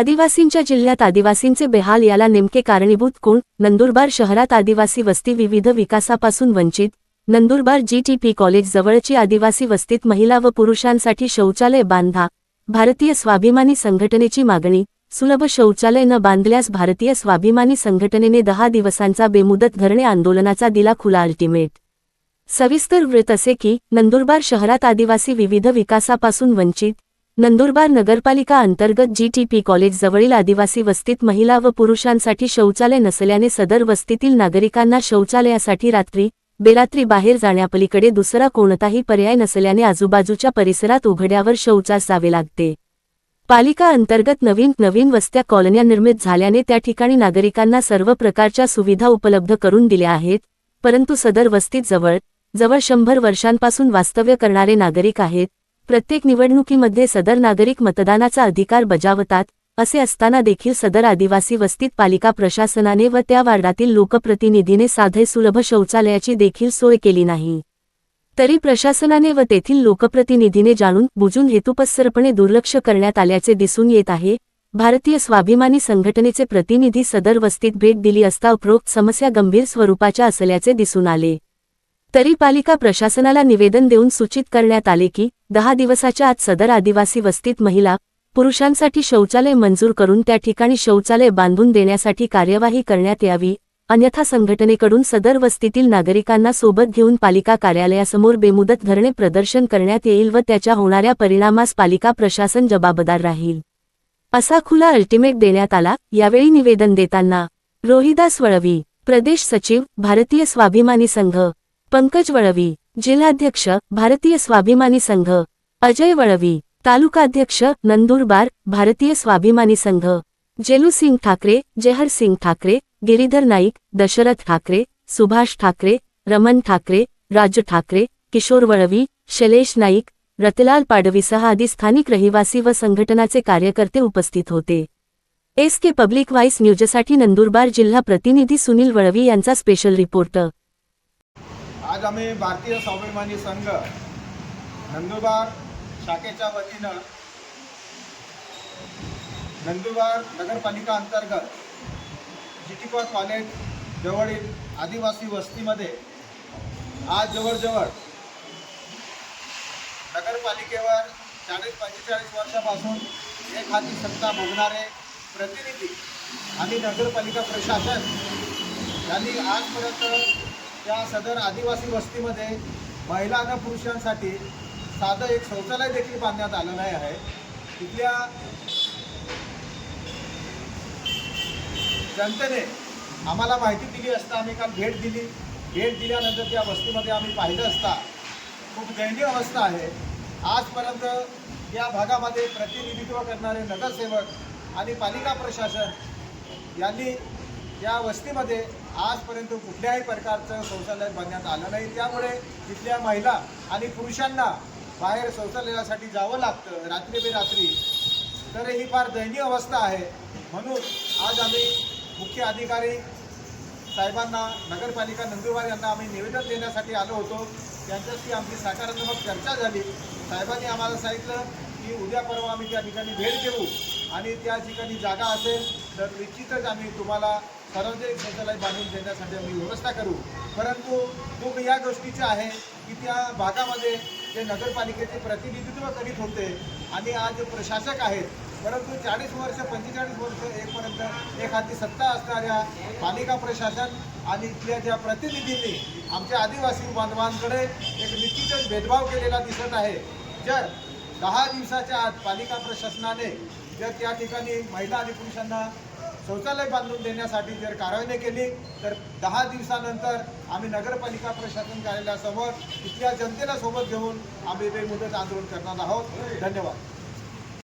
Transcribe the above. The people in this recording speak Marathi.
आदिवासींच्या जिल्ह्यात आदिवासींचे बेहाल याला नेमके कारणीभूत कोण? नंदुरबार शहरात आदिवासी वस्ती विविध विकासापासून वंचित. नंदुरबार जीटीपी कॉलेज जवळची आदिवासी वस्तीत महिला व पुरुषांसाठी शौचालय बांधा. भारतीय स्वाभिमानी संघटनेची मागणी. सुलभ शौचालय न बांधल्यास भारतीय स्वाभिमानी संघटनेने दहा दिवसांचा बेमुदत धरणे आंदोलनाचा दिला खुला अल्टिमेट सविस्तर वृत्त असे की नंदुरबार शहरात आदिवासी विविध विकासापासून वंचित. नंदुरबार नगरपालिका अंतर्गत जीटीपी कॉलेज जवळील आदिवासी वस्तीत महिला व पुरुषांसाठी शौचालय नसल्याने सदर वस्तीतील नागरिकांना शौचालयासाठी रात्री बेरात्री बाहेर जाण्यापलीकडे दुसरा कोणताही पर्याय नसल्याने आजूबाजूच्या परिसरात उघड्यावर शौचास जावे लागते. पालिका अंतर्गत नवीन नवीन वस्त्या कॉलन्या निर्मित झाल्याने त्या ठिकाणी नागरिकांना सर्व प्रकारच्या सुविधा उपलब्ध करून दिल्या आहेत परंतु सदर वस्तीत जवळ जवळ शंभर वर्षांपासून वास्तव्य करणारे नागरिक आहेत प्रत्येक निवडणुकीमध्ये सदर नागरिक मतदानाचा अधिकार बजावतात असे असताना देखील सदर आदिवासी वस्तीत पालिका प्रशासनाने व त्या वार्डातील लोकप्रतिनिधीने साधे सुलभ शौचालयाची देखील सोय केली नाही. तरी प्रशासनाने व तेथील लोकप्रतिनिधीने जाणून बुजून हेतुपस्सरपणे दुर्लक्ष करण्यात आल्याचे दिसून येत आहे. भारतीय स्वाभिमानी संघटनेचे प्रतिनिधी सदर वस्तीत भेट दिली असता उपरोक्त समस्या गंभीर स्वरूपाच्या असल्याचे दिसून आले. तरी पालिका प्रशासनाला निवेदन देऊन सूचित करण्यात आले की दहा दिवसाच्या आत सदर आदिवासी वस्तीत महिला पुरुषांसाठी शौचालय मंजूर करून त्या ठिकाणी शौचालय बांधून देण्यासाठी कार्यवाही करण्यात यावी अन्यथा संघटनेकडून सदर वस्तीतील नागरिकांना सोबत घेऊन पालिका कार्यालयासमोर बेमुदत धरणे प्रदर्शन करण्यात येईल व त्याच्या होणाऱ्या परिणामास पालिका प्रशासन जबाबदार राहील. असा खुला अल्टिमेट देण्यात आला यावेळी निवेदन देताना रोहिदास वळवी प्रदेश सचिव भारतीय स्वाभिमानी संघ पंकज वळवी जिल्हाध्यक्ष भारतीय स्वाभिमानी संघ. अजय वळवी तालुकाध्यक्ष नंदुरबार भारतीय स्वाभिमानी संघ. जेलू सिंग ठाकरे जेहर सिंग ठाकरे गिरीधर नाईक दशरथ ठाकरे सुभाष ठाकरे रमन ठाकरे राज ठाकरे किशोर वळवी शैलेश नाईक रतलाल पाडवीसह आदी स्थानिक रहिवासी व संघटनाचे कार्यकर्ते उपस्थित होते. एस के पब्लिक वाईस न्यूजसाठी नंदुरबार जिल्हा प्रतिनिधी सुनील वळवी यांचा स्पेशल रिपोर्ट. आज आम्ही भारतीय स्वाभिमानी संघ नंदुरबार शाखेच्या वतीनं नंदुरबार नगरपालिका अंतर्गत जिटीपा कॉलेज जवळील आदिवासी वस्तीमध्ये आज जवळजवळ नगरपालिकेवर चाळीस पंचेचाळीस वर्षापासून एक हाती सत्ता भोगणारे प्रतिनिधी आणि नगरपालिका प्रशासन यांनी आजपर्यंत त्या सदर आदिवासी वस्तीमध्ये महिला आणि पुरुषांसाठी साधं एक शौचालय देखील बांधण्यात आलेलं आहे. तिथल्या जनतेने आम्हाला माहिती दिली असता आम्ही काल भेट दिली. भेट दिल्यानंतर त्या वस्तीमध्ये आम्ही पाहिलं असता खूप दयनीय अवस्था आहे. आजपर्यंत या भागामध्ये प्रतिनिधित्व करणारे नगरसेवक आणि पालिका प्रशासन यांनी या वस्तीमध्ये आजपर्यंत कुठल्याही प्रकारचं शौचालय बांधण्यात आलं नाही. त्यामुळे तिथल्या महिला आणि पुरुषांना बाहेर शौचालयासाठी जावं लागतं. रात्री बेरात्री तर ही फार दयनीय अवस्था आहे. म्हणून आज आम्ही मुख्य अधिकारी साहेबांना नगरपालिका नंदुरबार यांना आम्ही निवेदन देण्यासाठी आलो होतो. त्यांच्याशी आमची सकारात्मक चर्चा झाली. साहेबांनी आम्हाला सांगितलं की उद्या परवा आम्ही त्या ठिकाणी भेट देऊ. आणि त्या ठिकाणी जागा असेल तर निश्चितच आम्ही तुम्हाला सार्वजनिक शौचालय बांधून देण्यासाठी आम्ही व्यवस्था करू. परंतु दुःख या गोष्टीचे आहे की त्या भागामध्ये जे नगरपालिकेचे प्रतिनिधित्व करीत होते आणि आज प्रशासक आहेत परंतु चाळीस वर्ष पंचेचाळीस वर्ष एकपर्यंत एक हाती सत्ता असणाऱ्या पालिका प्रशासन आणि इथल्या ज्या प्रतिनिधींनी आमच्या आदिवासी बांधवांकडे एक निश्चितच भेदभाव केलेला दिसत आहे. जर दहा दिवसाच्या आत पालिका प्रशासनाने जर त्या ठिकाणी महिला आणि पुरुषांना शौचालय बांधून देण्यासाठी जर कारवाई नाही केली तर दहा दिवसानंतर आम्ही नगरपालिका प्रशासन कार्यालयासमोर इथल्या जनतेला सोबत घेऊन आम्ही बेमुदत आंदोलन करणार आहोत. धन्यवाद.